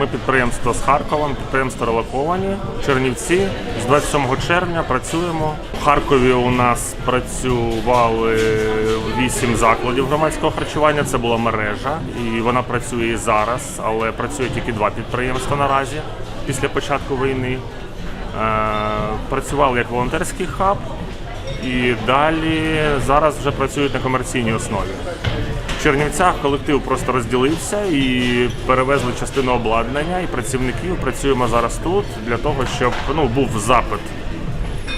Ми підприємство з Харковом, підприємство релоковані. Чернівці з 27 червня працюємо. В Харкові у нас працювали вісім закладів громадського харчування. Це була мережа, і вона працює і зараз, але працює тільки два підприємства наразі після початку війни. Е, Працювали як волонтерський хаб, і далі зараз вже працюють на комерційній основі. Чернівцях колектив просто розділився і перевезли частину обладнання і працівників. Працюємо зараз тут для того, щоб ну, був запит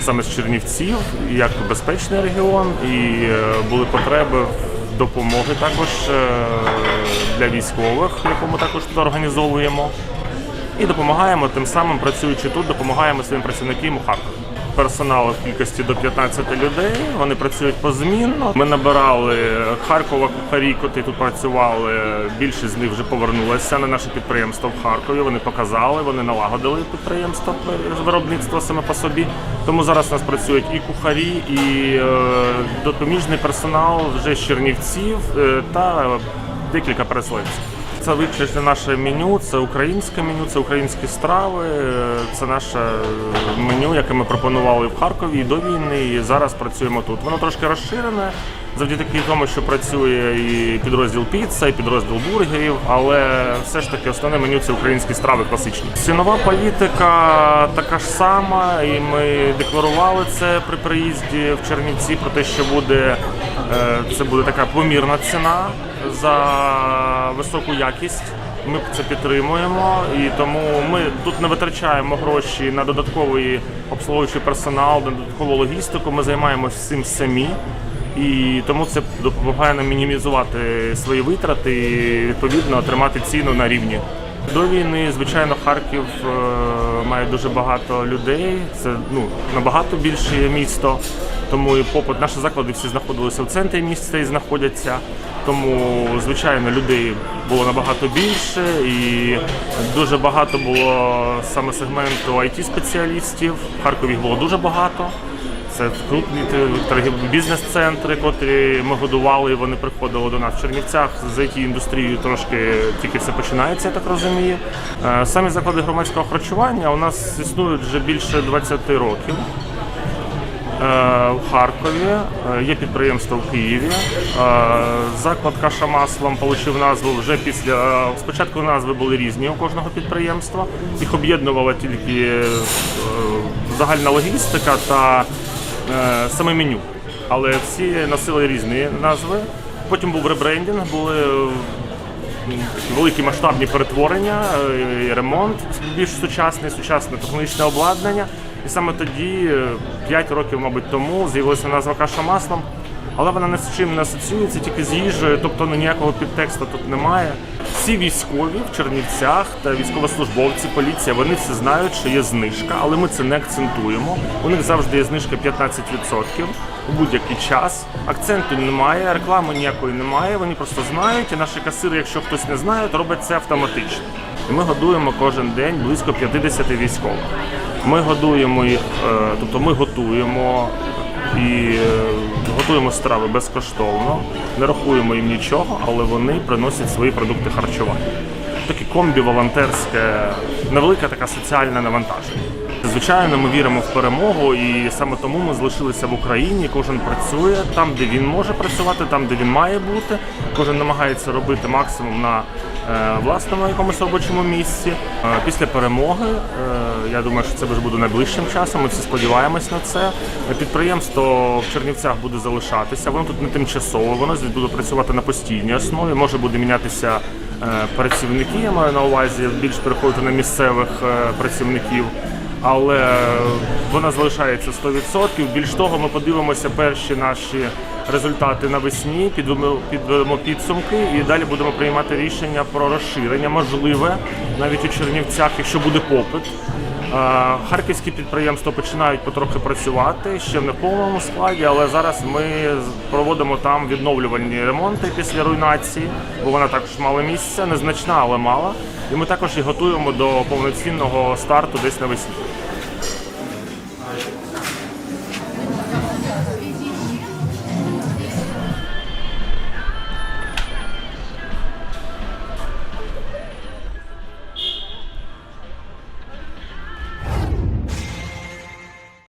саме з Чернівців, як безпечний регіон, і е, були потреби допомоги також е, для військових, яку ми також тут організовуємо. І допомагаємо тим самим, працюючи тут, допомагаємо своїм працівникам у Харкові. Персоналу в кількості до 15 людей. Вони працюють позмінно. Ми набирали Харкова кухарі, котрі тут працювали. Більшість з них вже повернулися на наше підприємство в Харкові. Вони показали, вони налагодили підприємство виробництво саме по собі. Тому зараз у нас працюють і кухарі, і е, допоміжний персонал вже з Чернівців е, та декілька переселенців. Це виключно наше меню, це українське меню, це українські страви, це наше меню, яке ми пропонували в Харкові і до війни, і зараз працюємо тут. Воно трошки розширене, завдяки тому, що працює і підрозділ піца, і підрозділ бургерів, але все ж таки основне меню це українські страви класичні. Цінова політика така ж сама, і ми декларували це при приїзді в Чернівці про те, що буде е, це буде така помірна ціна за високу якість. Ми це підтримуємо, і тому ми тут не витрачаємо гроші на додатковий обслуговуючий персонал, на додаткову логістику. Ми займаємося цим самі. І тому це допомагає нам мінімізувати свої витрати і відповідно тримати ціну на рівні. До війни, звичайно, Харків е, має дуже багато людей. Це ну набагато більше місто. Тому і попит наші заклади всі знаходилися в центрі міста і знаходяться. Тому, звичайно, людей було набагато більше, і дуже багато було саме сегменту it спеціалістів. В Харкові їх було дуже багато. Це крупні бізнес-центри, котрі ми годували, вони приходили до нас в Чернівцях. З it індустрією трошки тільки все починається, я так розумію. Е, Самі заклади громадського харчування у нас існують вже більше 20 років. Е, В Харкові е, є підприємство в Києві. Е, Заклад каша маслом отримав назву вже після спочатку назви були різні у кожного підприємства. Їх об'єднувала тільки загальна логістика та саме меню. Але всі носили різні назви. Потім був ребрендінг, були великі масштабні перетворення, е, ремонт більш сучасний, сучасне технологічне обладнання. І саме тоді, 5 років, мабуть, тому, з'явилася назва каша маслом. Але вона ні з чим не асоціюється, тільки з їжею, тобто ну, ніякого підтексту тут немає. Всі військові в Чернівцях та військовослужбовці, поліція, вони всі знають, що є знижка, але ми це не акцентуємо. У них завжди є знижка 15% у будь-який час. Акценту немає, реклами ніякої немає. Вони просто знають, і наші касири, якщо хтось не знає, то роблять це автоматично. І ми годуємо кожен день близько 50 військових. Ми годуємо е, тобто ми готуємо і е, готуємо страви безкоштовно, не рахуємо їм нічого, але вони приносять свої продукти харчування. Таке комбі волонтерське, невелика така соціальна навантаження. Звичайно, ми віримо в перемогу, і саме тому ми залишилися в Україні. Кожен працює там, де він може працювати, там, де він має бути. Кожен намагається робити максимум на е, власному якомусь робочому місці. Е, після перемоги, е, я думаю, що це вже буде найближчим часом. Ми всі сподіваємось на це. Підприємство в Чернівцях буде залишатися. Воно тут не тимчасово, воно буде працювати на постійній основі. Може буде мінятися працівники. Я маю на увазі більш переходити на місцевих працівників але вона залишається 100%. Більш того, ми подивимося перші наші результати навесні, підведемо, підведемо підсумки і далі будемо приймати рішення про розширення, можливе навіть у Чернівцях, якщо буде попит. Е, Харківські підприємства починають потрохи працювати ще не в повному складі, але зараз ми проводимо там відновлювальні ремонти після руйнації, бо вона також мала місце, незначна, але мала. І ми також і готуємо до повноцінного старту десь навесні.